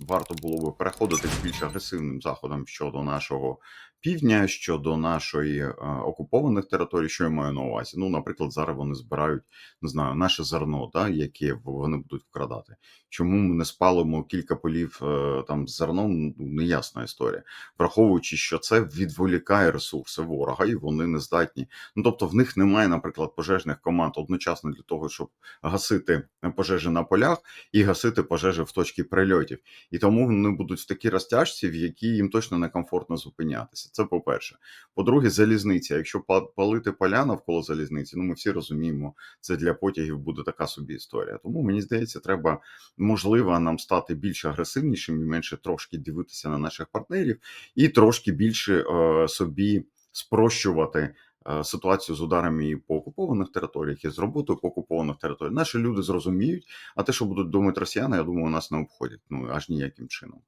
варто було би переходити к більш агресивним заходам щодо нашого півдня, щодо нашої е, окупованих територій, що я маю на увазі. Ну, наприклад, зараз вони збирають не знаю, наше зерно, да, яке вони будуть вкрадати. Чому ми не спалимо кілька полів е, там з зерном? Ну, неясна історія, враховуючи, що це відволікає ресурси ворога, і вони не здатні. Ну тобто, в них немає, наприклад, пожежних команд одночасно для того, щоб гасити пожежі на полях і гасити пожежі в точці прильотів. І тому вони будуть в такій розтяжці, в якій їм точно некомфортно зупинятися. Це по-перше. По-друге, залізниця. Якщо па- палити поля навколо залізниці, ну ми всі розуміємо, це для потягів буде така собі історія. Тому мені здається, треба можливо нам стати більш агресивнішим і менше трошки дивитися на наших партнерів, і трошки більше е, собі спрощувати. Е, Ситуацію з ударами і по окупованих територіях і з роботою по окупованих територіях. Наші люди зрозуміють, а те, що будуть думати росіяни, я думаю, нас не обходять ну аж ніяким чином.